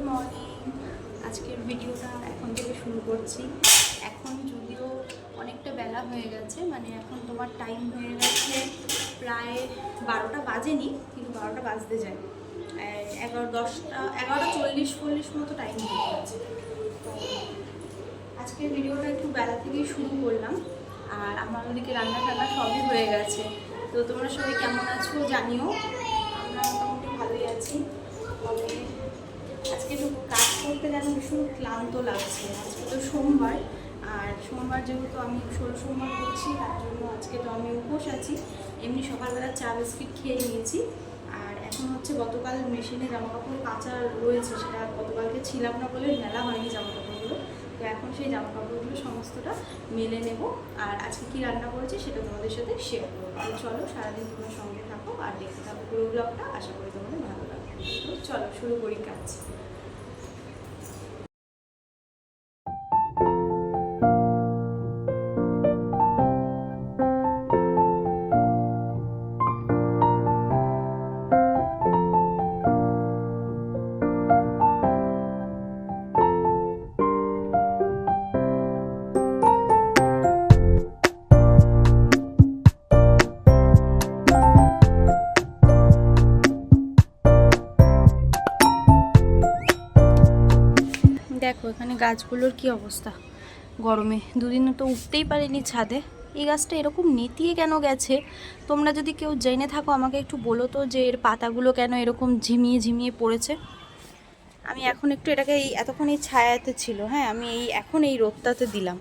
Good morning আজকের ভিডিওটা এখন থেকে শুরু করছি। এখন যদিও অনেকটা বেলা হয়ে গেছে মানে এখন তোমার টাইম হয়ে গেছে প্রায় বারোটা বাজেনি, কিন্তু বারোটা বাজতে যায়। এগারো দশটা, এগারোটা চল্লিশ চল্লিশ মতো টাইম হয়ে গেছে। আজকের ভিডিওটা একটু বেলা থেকেই শুরু করলাম। আর আমার ওদিকে রান্না টান্না সবই হয়ে গেছে। তো তোমরা সবাই কেমন আছো জানিও। একটু কাজ করতে যেন ভীষণ ক্লান্ত লাগছে। আজকে তো সোমবার, আর সোমবার যেহেতু আমি ষোলো সোমবার করছি, তার জন্য আজকে তো আমি উপোস আছি। এমনি সকালবেলা চা বিস্কিট খেয়ে নিয়েছি, আর এখন হচ্ছে গতকাল মেশিনে জামা কাপড় কাঁচা রয়েছে, সেটা গতকালকে ছিলাম না বলে মেলা হয়নি জামা কাপড়গুলো তো এখন সেই জামা কাপড়গুলো সমস্তটা মেলে নেব, আর আজকে কি রান্না করেছি সেটা তোমাদের সাথে শেয়ার করব। তো চলো সারাদিন তোমার সঙ্গে থাকো, আর দেখতে থাকো পুরো ব্লগটা আশা করি তোমাদের ভালো লাগবে। তো চলো শুরু করি কাজ। এখানে গাছগুলোর কি অবস্থা? গরমে। দুদিন তো উঠতেই পারিনি ছাদে। এই গাছটা এরকম নেতিয়ে কেন গেছে? তোমরা যদি কেউ জেনে থাকো, আমাকে একটু বলো তো যে এর পাতাগুলো কেন এরকম ঝিমিয়ে ঝিমিয়ে পড়েছে? আমি এখন একটু এটাকে এই এতক্ষণ এই ছায়াতে ছিল হ্যাঁ? আমি এই এখন এই রোদটাতে দিলাম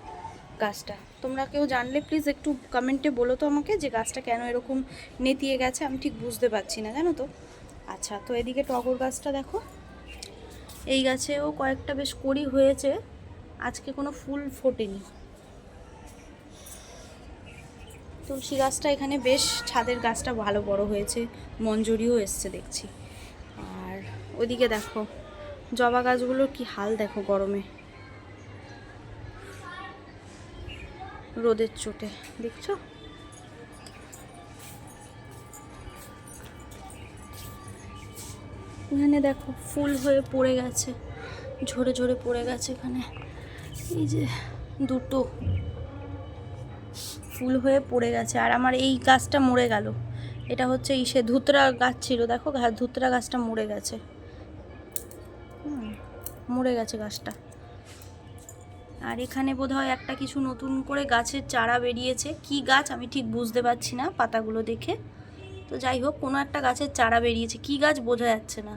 গাছটা। তোমরা কেউ জানলে প্লিজ একটু কমেন্টে বলো তো আমাকে যে গাছটা কেন এরকম নেতিয়ে গেছে? আমি ঠিক বুঝতে পারছি না, জানো তো? আচ্ছা তো এদিকে টগর গাছটা দেখো। এই গাছেও কয়েকটা বেশ কড়ি হয়েছে। আজকে কোনো ফুল ফোটেনি। তুলসী গাছটা এখানে বেশ ছাদের গাছটা ভালো বড় হয়েছে, মঞ্জুরিও এসছে দেখছি। আর ওদিকে দেখো, জবা গাছগুলোর কি হাল দেখো গরমে। রোদের চোটে, দেখছ? এখানে দেখো ফুল হয়ে পড়ে গেছে, ঝরে ঝরে পড়ে গেছে এখানে। এই যে দুটো ফুল হয়ে পড়ে গেছে, আর আমার এই গাছটা মরে গেল। এটা হচ্ছে ইসে ধুতরা গাছ ছিল, দেখো ঘা- ধুতরা গাছটা মরে গেছে। মরে গেছে গাছটা। আর এখানে বোধহয় একটা কিছু নতুন করে গাছের চারা বেরিয়েছে। কি গাছ আমি ঠিক বুঝতে পারছি না পাতাগুলো দেখে। তো যাই হোক, কোনো একটা গাছের চারা বেরিয়েছে। কি গাছ বোঝা যাচ্ছে না।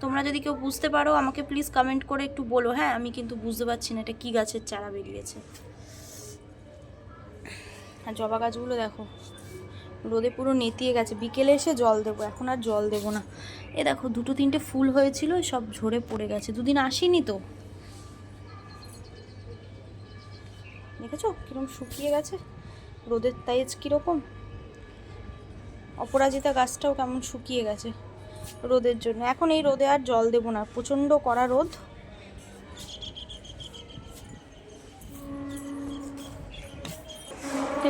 তোমরা যদি কেউ বুঝতে পারো, আমাকে প্লিজ কমেন্ট করে একটু বলো। হ্যাঁ আমি কিন্তু বুঝতে পারছি না এটা কি গাছের চারা বেরিয়েছে। আর জবা গাছগুলো দেখো, রোদে পুরো নেতিয়ে গেছে। বিকেলে এসে জল দেবো, এখন আর জল দেবো না। এ দেখো, দুটো তিনটে ফুল হয়েছিল, সব ঝরে পড়ে গেছে। দুদিন আসেনি তো। দেখেছ? কীরকম শুকিয়ে গেছে। রোদের তাইজ কীরকম? অপরাজিতা গাছটাও কেমন শুকিয়ে গেছে রোদের জন্য। এখন এই রোদে আর জল দেবো না, প্রচণ্ড কড়া রোদ।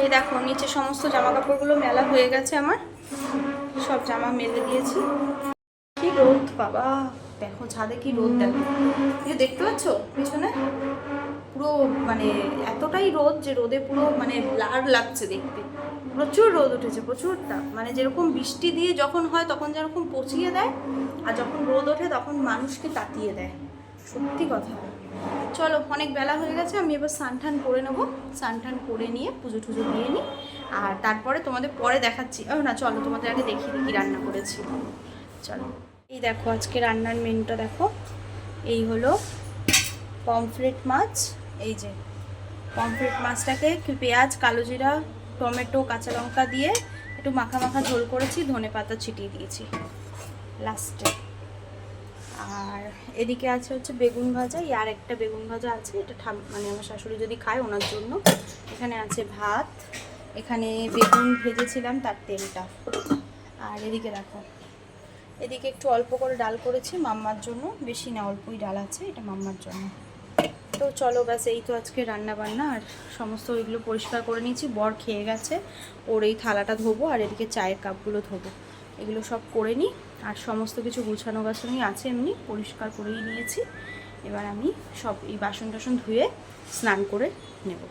এই দেখো, নিচে সমস্ত জামা কাপড়গুলো মেলা হয়ে গেছে আমার। সব জামা মেলে দিয়েছি। কি রোদ, বাবা। দেখো, ছাদে কি রোদ দেখো। দেখতে পাচ্ছ? পিছনে? পুরো মানে এতটাই রোদ যে রোদে পুরো মানে লাল লাগছে দেখতে। প্রচুর রোদ উঠেছে, প্রচুর তাপ মানে যেরকম বৃষ্টি দিয়ে যখন হয় তখন যেরকম পচিয়ে দেয়, আর যখন রোদ ওঠে তখন মানুষকে তাতিয়ে দেয়। সত্যি কথা। চলো, অনেক বেলা হয়ে গেছে, আমি এবার স্নান টান করে নেব। স্নান টান করে নিয়ে পুজো টুজো দিয়ে নিই, আর তারপরে তোমাদের পরে দেখাচ্ছি। ও না, চলো, তোমাদের আগে দেখিয়ে কী রান্না করেছি। চলো। এই দেখো, আজকে রান্নার মেনুটা দেখো। এই হলো পমফ্রেট মাছ এই যে পমফ্রেট মাছটাকে পেঁয়াজ, কালো জিরা, টমেটো, কাঁচা লঙ্কা দিয়ে একটু মাখা মাখা ঝোল করেছি, ধনে পাতা ছিটিয়ে দিয়েছি। লাস্টে আর এদিকে আছে হচ্ছে বেগুন ভাজা আর একটা বেগুন ভাজা আছে, এটা ঠাম মানে আমার শাশুড়ি যদি খায় ওনার জন্য। এখানে আছে ভাত, এখানে বেগুন ভেজেছিলাম তার তেলটা। আর এদিকে দেখো, এদিকে একটু অল্প করে ডাল করেছি মাম্মার জন্য, বেশি না, অল্পই ডাল আছে, এটা মাম্মার জন্য। তো চলো ব্যাস, এই তো আজকে রান্না বান্না আর সমস্ত ওইগুলো পরিষ্কার করে নিয়েছি। বর খেয়ে গেছে, ওর এই থালাটা ধোবো আর এদিকে চায়ের কাপগুলো ধোবো। এগুলো সব করে নিই আর সমস্ত কিছু গুছানো গাছানোই আছে এমনি, পরিষ্কার করেই নিয়েছি। এবার আমি সব এই বাসন টাসন ধুয়ে স্নান করে নেব।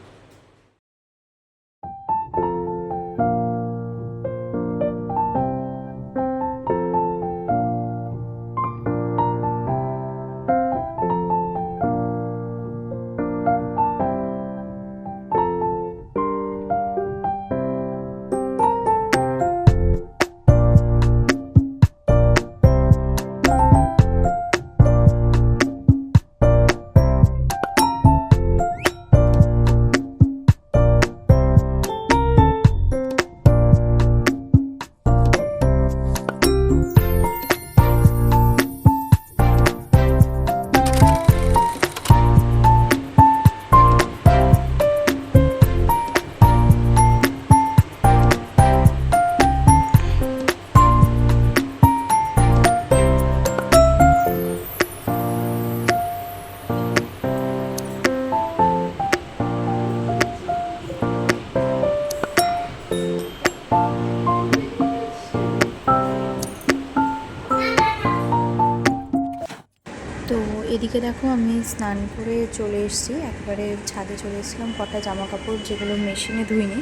এদিকে দেখো আমি স্নান করে চলে এসেছি। একবারে ছাদে চলে এসেছিলাম কটা জামা কাপড় যেগুলো মেশিনে ধুইনি।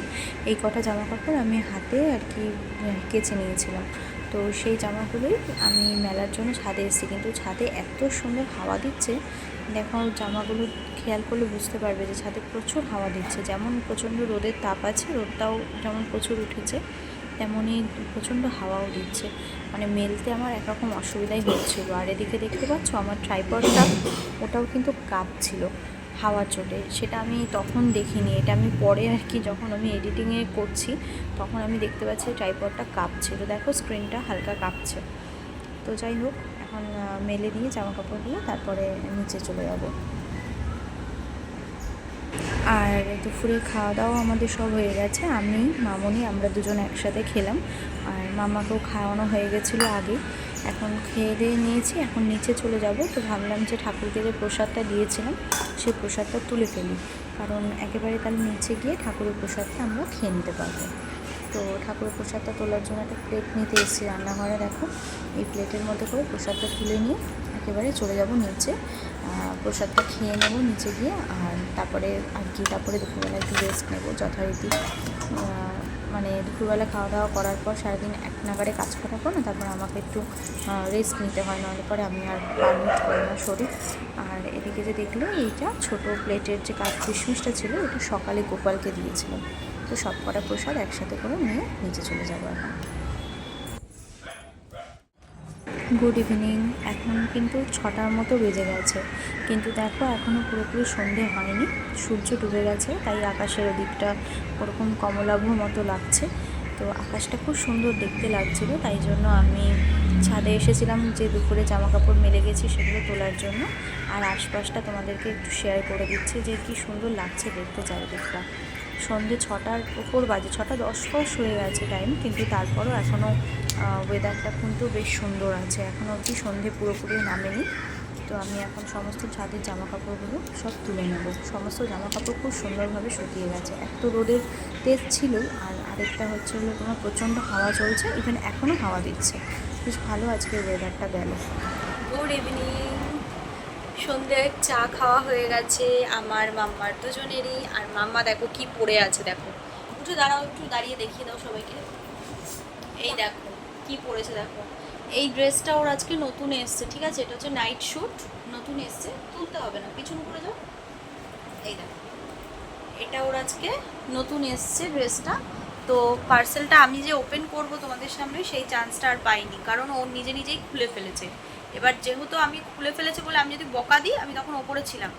এই কটা জামা কাপড় আমি হাতে আর কি কেচে নিয়েছিলাম। তো সেই জামাগুলোই আমি মেলার জন্য ছাদে এসেছি। কিন্তু ছাদে এত সুন্দর হাওয়া দিচ্ছে, দেখো জামাগুলো খেয়াল করলে বুঝতে পারবে যে ছাদে প্রচুর হাওয়া দিচ্ছে। যেমন প্রচণ্ড রোদের তাপ আছে, রোদটাও যেমন প্রচুর উঠেছে তেমনই প্রচণ্ড হাওয়াও দিচ্ছে। মানে মেলতে আমার একরকম অসুবিধাই হচ্ছিল। আর এদিকে দেখতে পাচ্ছ, আমার ট্রাইপডটা ওটাও কিন্তু কাঁপছিল হাওয়ার চোটে। সেটা আমি তখন দেখিনি। এটা আমি পরে আর কি যখন আমি এডিটিংয়ে করছি, তখন আমি দেখতে পাচ্ছি ট্রাইপডটা কাঁপছিল দেখো স্ক্রিনটা হালকা কাঁপছে। তো যাই হোক, এখন মেলে দিয়ে জামা দিয়ে তারপরে নিচে চলে যাব। আর দুপুরে খাওয়া দাওয়া আমাদের সব হয়ে গেছে। আমি, মামনি, আমরা দুজন একসাথে খেলাম। আর মামাকেও খাওয়ানো হয়ে গেছিল আগে। এখন খেয়ে দিয়ে নিয়েছি, এখন নিচে চলে যাব। তো ভাবলাম যে ঠাকুরকে যে প্রসাদটা দিয়েছিলাম সেই প্রসাদটা তুলে ফেলি। কারণ একেবারে তাহলে নিচে গিয়ে ঠাকুরের প্রসাদটা আমরা খেয়ে নিতে পারব। তো ঠাকুরের প্রসাদটা তোলার জন্য একটা প্লেট নিতে এসেছি রান্নাঘরে, দেখো। এই প্লেটের মধ্যে করে প্রসাদটা তুলে নিয়ে একেবারে চলে যাব নিচে। প্রসাদটা খেয়ে নেব নিচে গিয়ে, আর তারপরে আর কি, তারপরে দুপুরবেলা একটু রেস্ট নেব যথারীতি। মানে দুপুরবেলা খাওয়া দাওয়া করার পর সারাদিন এক নাগারে কাজ করার পর না তারপর আমাকে একটু রেস্ট নিতে হয়, নাহলে পরে আমি আর পারমিট করি না শরীর। আর এদিকে যে দেখলে, এইটা ছোট প্লেটের যে কাজ কিশমিশটা ছিল, এটা সকালে গোপালকে দিয়েছিলাম। তো সব কটা প্রসাদ একসাথে করে নিয়ে নিচে চলে যাব এখন। গুড ইভিনিং এখন কিন্তু ছটার মতো বেজে গেছে। কিন্তু দেখো এখনও পুরোপুরি সন্ধে হয়নি। সূর্য ডুবে গেছে, তাই আকাশের ওদিকটা ওরকম কমলাভ মতো লাগছে। তো আকাশটা খুব সুন্দর দেখতে লাগছিল, তাই জন্য আমি ছাদে এসেছিলাম যে দুপুরে জামা কাপড় মেলে গেছি সেগুলো তোলার জন্য। আর আশপাশটা তোমাদেরকে একটু শেয়ার করে দিচ্ছি যে কি সুন্দর লাগছে দেখতে চারিদিকটা। সন্ধে ছটার উপর বাজে, ছটা দশ দশ হয়ে গেছে টাইম কিন্তু তারপরও এখনও ওয়েদারটা কিন্তু বেশ সুন্দর আছে। এখনও অবধি সন্ধে পুরোপুরি নামেনি। তো আমি এখন সমস্ত ছাদের জামা কাপড়গুলো সব তুলে নেব। সমস্ত জামা কাপড় খুব সুন্দরভাবে শুকিয়ে গেছে। এক তো রোদের তেজ ছিল, আর আরেকটা হচ্ছে হলো তোমার প্রচণ্ড হাওয়া চলছে ইভেন এখনও হাওয়া দিচ্ছে। বেশ ভালো আজকে ওয়েদারটা গেল। গুড ইভিনিং সন্ধে চা খাওয়া হয়ে গেছে আমার মাম্মার দুজনেরই। আর মাম্মা দেখো কি পড়ে আছে, দেখো। একটু দাঁড়াও, একটু দাঁড়িয়ে দেখিয়ে দাও সবাইকে। এই দেখো। কি পড়েছে দেখো। এই ড্রেসটা ওর আজকে নতুন এসছে, ঠিক আছে? এটা হচ্ছে নাইট শ্যুট নতুন এসছে, তুলতে হবে না। পিছন করে যাও। এই দেখো। এটা ওর আজকে নতুন এসছে ড্রেসটা তো পার্সেলটা আমি যে ওপেন করব তোমাদের সামনে, সেই চান্সটা আর পাইনি। কারণ ও নিজে নিজেই খুলে ফেলেছে। এবার যেহেতু আমি খুলে ফেলেছে বলে আমি যদি বকা দিই, আমি তখন ওপরে ছিলাম।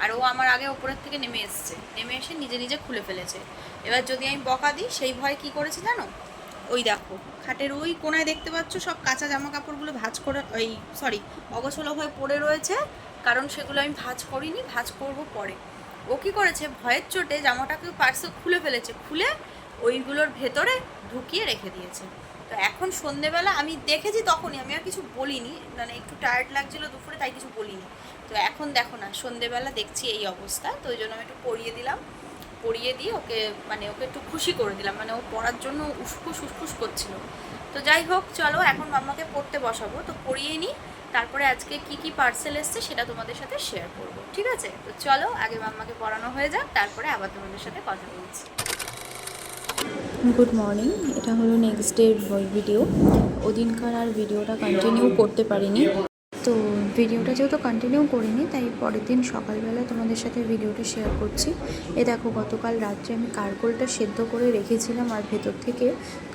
আর ও আমার আগে ওপরের থেকে নেমে এসছে। নেমে এসে নিজে নিজে খুলে ফেলেছে। এবার যদি আমি বকা দিই, সেই ভয় কি করেছে জানো? ওই দেখো, খাটের ওই কোনায় দেখতে পাচ্ছ সব কাঁচা জামা কাপড়গুলো ভাজ করে, ওই সরি অগোছলো হয়ে পড়ে রয়েছে, কারণ সেগুলো আমি ভাজ করিনি, ভাজ করব পরে। ও কি করেছে, ভয়ের চোটে জামাটাকে পার্সেল খুলে ফেলেছে, খুলে ওইগুলোর ভেতরে ঢুকিয়ে রেখে দিয়েছে। তো এখন সন্ধেবেলা, আমি দেখেছি তখনই, আমি আর কিছু বলিনি মানে একটু টায়ার্ড লাগছিল দুপুরে, তাই কিছু বলিনি। তো এখন দেখো না, সন্ধেবেলা দেখছি এই অবস্থা, তো ওই জন্য আমি একটু পরিয়ে দিলাম। পরিয়ে দিয়ে ওকে মানে ওকে একটু খুশি করে দিলাম। মানে ও পড়ার জন্য উসকুস উসকুস করছিল। তো যাই হোক, চলো এখন মাম্মাকে পড়তে বসাবো। তো পড়িয়ে নিই, তারপরে আজকে কি কি পার্সেল এসছে সেটা তোমাদের সাথে শেয়ার করব, ঠিক আছে? তো চলো, আগে মাম্মাকে পড়ানো হয়ে যাক, তারপরে আবার তোমাদের সাথে কথা বলছি। গুড মর্নিং এটা হলো নেক্সট ডের ভিডিও ওদিনকার আর ভিডিওটা কন্টিনিউ করতে পারিনি। তো ভিডিওটা যেহেতু কন্টিনিউ করিনি, তাই পরের দিন সকালবেলা তোমাদের সাথে ভিডিওটা শেয়ার করছি। এ দেখো, গতকাল রাত্রে আমি কারকোলটা সেদ্ধ করে রেখেছিলাম আর ভেতর থেকে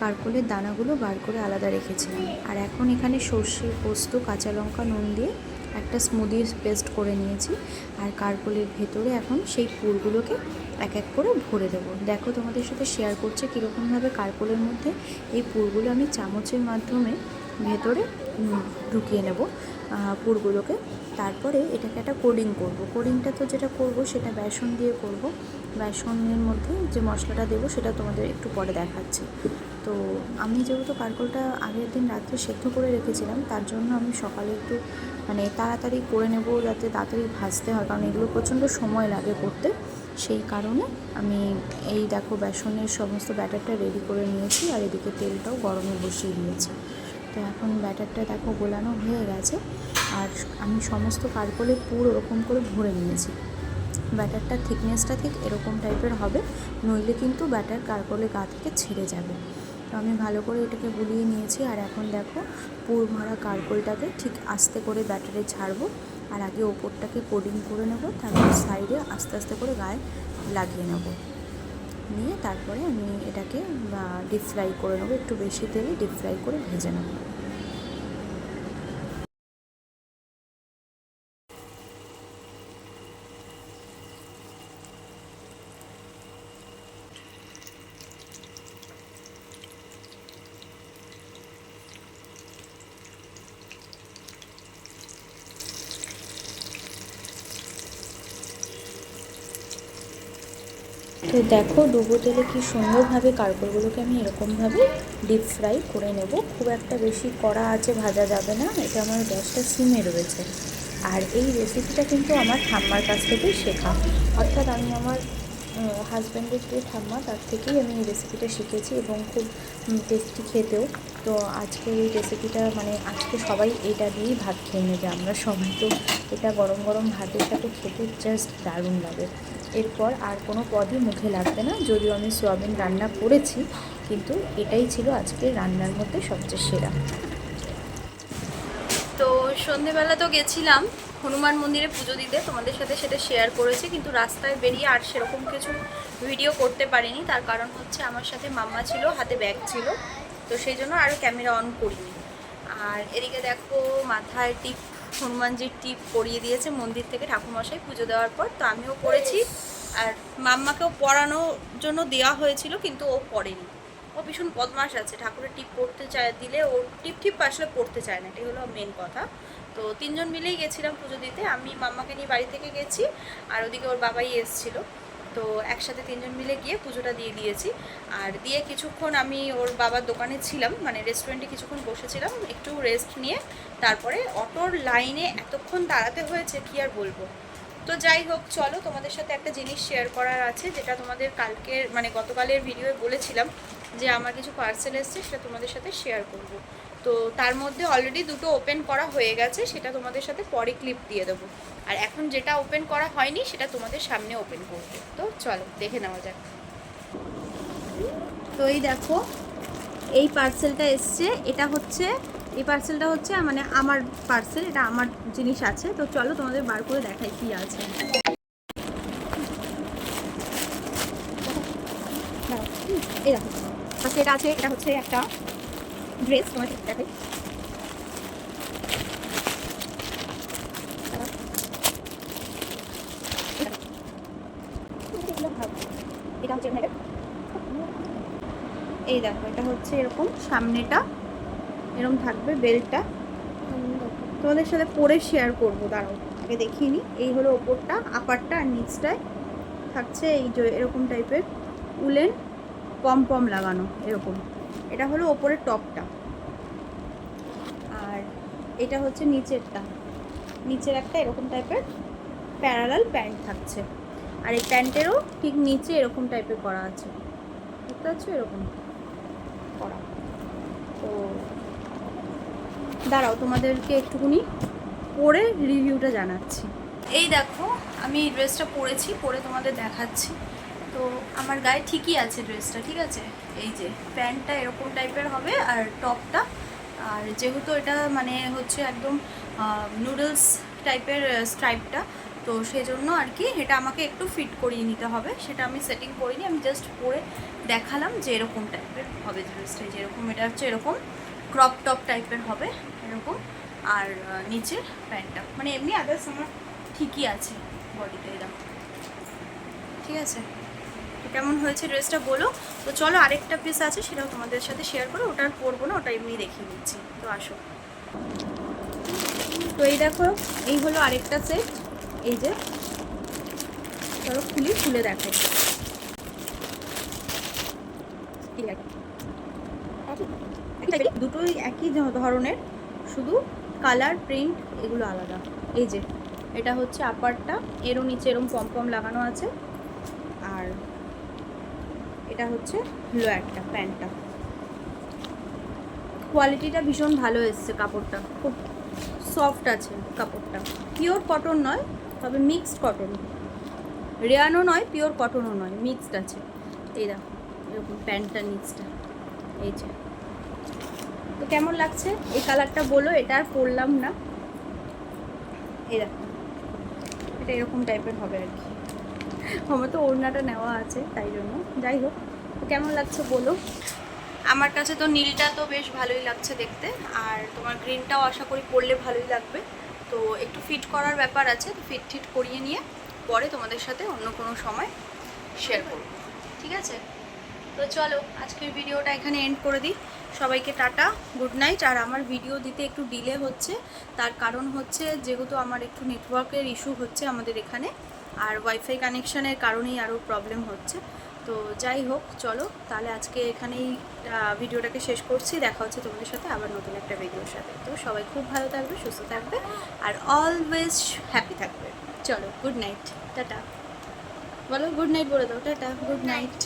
কারকোলের দানাগুলো বার করে আলাদা রেখেছিলাম। আর এখন এখানে সর্ষে, পোস্ত, কাঁচা লঙ্কা, নুন দিয়ে একটা স্মুদি পেস্ট করে নিয়েছি। আর কারকোলের ভেতরে এখন সেই পুরগুলোকে এক এক করে ভরে দেবো। দেখো, তোমাদের সাথে শেয়ার করছে কীরকমভাবে কারকোলের মধ্যে এই পুরগুলো আমি চামচের মাধ্যমে ভেতরে ঢুকিয়ে নেব। পুরগুলোকে। তারপরে এটাকে একটা কোডিং করব। কোডিংটা তো যেটা করব সেটা বেসন দিয়ে করব। বেসনের মধ্যে যে মশলাটা দেবো সেটা তোমাদের একটু পরে দেখাচ্ছি। তো আমি যেহেতু কারকোলটা আগের দিন রাত্রে সেদ্ধ করে রেখেছিলাম, তার জন্য আমি সকালে একটু মানে তাড়াতাড়ি করে নেব যাতে তাড়াতাড়ি ভাজতে হয়, কারণ এগুলো প্রচণ্ড সময় লাগে করতে। সেই কারণে আমি এই দেখো বেসনের সমস্ত ব্যাটারটা রেডি করে নিয়েছি আর এদিকে তেলটাও গরমে বসিয়ে দিয়েছি। তো এখন ব্যাটারটা দেখো গোলানো হয়ে গেছে। আর আমি সমস্ত কারকলে পুর ওরকম করে ভরে নিয়েছি। ব্যাটারটার থিকনেসটা ঠিক এরকম টাইপের হবে, নইলে কিন্তু ব্যাটার কারকলে গা থেকে ছেড়ে যাবে। তো আমি ভালো করে এটাকে গুলিয়ে নিয়েছি আর এখন দেখো পুর ভরা কারকোলটাকে ঠিক আস্তে করে ব্যাটারে ছাড়বো আর আগে ওপরটাকে কোডিং করে নেব, তারপর সাইডে আস্তে আস্তে করে গায়ে লাগিয়ে নেব। নিয়ে তারপরে আমি এটাকে ডিপ ফ্রাই করে নেব, একটু বেশি তেলে ডিপ ফ্রাই করে ভেজে নেব। তো দেখো, ডুবো তেলে কি সুন্দরভাবে কারকলগুলোকে আমি এরকমভাবে ডিপ ফ্রাই করে নেব। খুব একটা বেশি কড়া আছে ভাজা যাবে না, এটা আমার গ্যাসটা সিমে রয়েছে। আর এই রেসিপিটা কিন্তু আমার ঠাম্মার কাছ থেকেই শেখা। অর্থাৎ আমি আমার হাজব্যান্ডের যে ঠাম্মা, তার থেকেই আমি এই রেসিপিটা শিখেছি এবং খুব টেস্টি খেতেও। তো আজকে এই রেসিপিটা মানে আজকে সবাই এটা দিয়েই ভাত খেয়ে নেবে, আমরা সবাই। তো এটা গরম গরম ভাতের সাথে খেতে জাস্ট দারুণ লাগে। এরপর আর কোনো পদই মুখে লাগবে না। যদিও আমি সোয়াবিন রান্না করেছি, কিন্তু এটাই ছিল আজকে রান্নার মধ্যে সবচেয়ে সেরা। তো সন্ধেবেলা তো গেছিলাম, হনুমান মন্দিরে পুজো দিতে। তোমাদের সাথে সেটা শেয়ার করেছি, কিন্তু রাস্তায় বেরিয়ে আর সেরকম কিছু ভিডিও করতে পারিনি। তার কারণ হচ্ছে আমার সাথে মাম্মা ছিল, হাতে ব্যাগ ছিল। তো সেই জন্য আর ক্যামেরা অন করিনি। আর এদিকে দেখো, মাথায় টিপ হনুমানজির টিপ পরিয়ে দিয়েছে মন্দির থেকে ঠাকুরমশাই পুজো দেওয়ার পর। তো আমিও পড়েছি। আর মাম্মাকেও পড়ানোর জন্য দেওয়া হয়েছিল, কিন্তু ও পড়েনি। ও ভীষণ বদমাস আছে। ঠাকুরের টিপ পড়তে চায়, দিলে ও টিপ টিপ আসলে পড়তে চায় না। এটাই হলো মেন কথা। তো তিনজন মিলেই গেছিলাম পুজো দিতে। আমি মাম্মাকে নিয়ে বাড়ি থেকে গেছি, আর ওদিকে ওর বাবাই এসেছিল। তো একসাথে তিনজন মিলে গিয়ে পুজোটা দিয়ে দিয়েছি। আর দিয়ে কিছুক্ষণ আমি ওর বাবার দোকানে ছিলাম মানে রেস্টুরেন্টে কিছুক্ষণ বসেছিলাম, একটু রেস্ট নিয়ে তারপরে অটোর লাইনে এতক্ষণ দাঁড়াতে হয়েছে কি আর বলব? তো যাই হোক, চলো তোমাদের সাথে একটা জিনিস শেয়ার করার আছে, যেটা তোমাদের কালকের মানে গতকালের ভিডিওয়ে বলেছিলাম যে আমার কিছু পার্সেল এসছে, সেটা তোমাদের সাথে শেয়ার করব। তো তার মধ্যে অলরেডি দুটো ওপেন করা হয়ে গেছে, সেটা তোমাদের সাথে পরে ক্লিপ দিয়ে দেবো। আর এখন যেটা ওপেন করা হয়নি, সেটা তোমাদের সামনে ওপেন করব। তো চলো, দেখে নেওয়া যাক। তো এই দেখো, এই পার্সেলটা এসছে। এটা হচ্ছে, এই পার্সেলটা হচ্ছে মানে আমার পার্সেল এটা আমার জিনিস আছে। তো চলো তোমাদের বার করে দেখাই কি আছে। এই দেখো এটা আছে, এটা হচ্ছে একটা ড্রেস তোমার দেখাই। এই দেখো। এটা হচ্ছে এরকম সামনেটা। এরকম থাকবে বেল্টটা। তোমাদের সাথে পরে শেয়ার করব, দাঁড়াও, আগে দেখিয়ে নি। এই হলো ওপরটা আপারটা আর নিচটায় থাকছে এই যে এরকম টাইপের উলেন পম পম লাগানো, এরকম। এটা হলো ওপরের টপটা। আর এটা হচ্ছে নিচেরটা। নিচের একটা এরকম টাইপের প্যারালাল প্যান্ট থাকছে। আর এই প্যান্টেরও ঠিক নিচে এরকম টাইপের করা আছে। বুঝতে পারছ এরকম করা। তো দাঁড়াও, তোমাদেরকে একটুকুনি পরে রিভিউটা জানাচ্ছি। এই দেখো, আমি ড্রেসটা পরেছি, পরে তোমাদের দেখাচ্ছি। তো আমার গায়ে ঠিকই আছে ড্রেসটা ঠিক আছে? এই যে, প্যান্টটা এরকম টাইপের হবে আর টপটা। আর যেহেতু এটা মানে হচ্ছে একদম নুডলস টাইপের স্ট্রাইপটা তো সেই জন্য আর কি এটা আমাকে একটু ফিট করিয়ে নিতে হবে। সেটা আমি সেটিং করিনি, আমি জাস্ট পরে দেখালাম যে এরকম টাইপের হবে ড্রেসটা যেরকম এটা হচ্ছে এরকম ক্রপ টপ টাইপের হবে এরকম। আর নিচের প্যান্টটা মানে এমনি আদার্স আমার ঠিকই আছে বডিতে এরকম। ঠিক আছে? কেমন হয়েছে ড্রেসটা বলো। তো চলো আরেকটা পিস আছে, সেটাও তোমাদের সাথে শেয়ার করো। ওটা আর পরবো না, ওটা এমনি দেখিয়ে দিচ্ছি তো আসো। তো এই দেখো, এই হলো আরেকটা সেট এই যে, চলো খুলি, খুলে দেখো। দুটোই একই ধরনের, শুধু কালার প্রিন্ট এগুলো আলাদা। এই যে, এটা হচ্ছে আপারটা এরও নিচে এরম পম লাগানো আছে। এটা হচ্ছে লোয়ারটা, প্যান্টটা। কোয়ালিটিটা ভীষণ ভালো এসছে কাপড়টা। খুব সফট আছে কাপড়টা। পিওর কটন নয়, তবে মিক্সড কটন। রেয়ানও নয়, পিওর কটনও নয়, মিক্সড আছে। এই দেখো, এরকম প্যান্টটা নিচটা এই যে। তো কেমন লাগছে? এই কালারটা বলো, এটা আর পরলাম না। এই দেখো, এটা এরকম টাইপের হবে আর কি। আমার তো ওড়নাটা নেওয়া আছে, তাই জন্য। যাই হোক। কেমন লাগছে বলো? আমার কাছে তো নীলটা তো বেশ ভালোই লাগছে দেখতে, আর তোমার গ্রিনটাও আশা করি পরলে ভালোই লাগবে। তো একটু ফিট করার ব্যাপার আছে, তো ফিট ঠিট করিয়ে নিয়ে পরে তোমাদের সাথে অন্য কোনো সময় শেয়ার করব। ঠিক আছে? তো চলো, আজকের ভিডিওটা এখানে এন্ড করে দিই। সবাইকে টাটা গুড নাইট আর আমার ভিডিও দিতে একটু ডিলে হচ্ছে। তার কারণ হচ্ছে, যেহেতু আমার একটু নেটওয়ার্কের ইস্যু হচ্ছে আমাদের এখানে, আর ওয়াইফাই কানেকশানের কারণেই আরও প্রবলেম হচ্ছে। তো যাই হোক, চলো, তাহলে আজকে এখানেই ভিডিওটাকে শেষ করছি। দেখা হচ্ছে তোমাদের সাথে আবার নতুন একটা ভিডিওর সাথে। তো সবাই খুব ভালো থাকবে, সুস্থ থাকবে, আর অলওয়েজ হ্যাপি থাকবে। চলো গুড নাইট টাটা। বলো গুড নাইট বলে দাও, টাটা গুড নাইট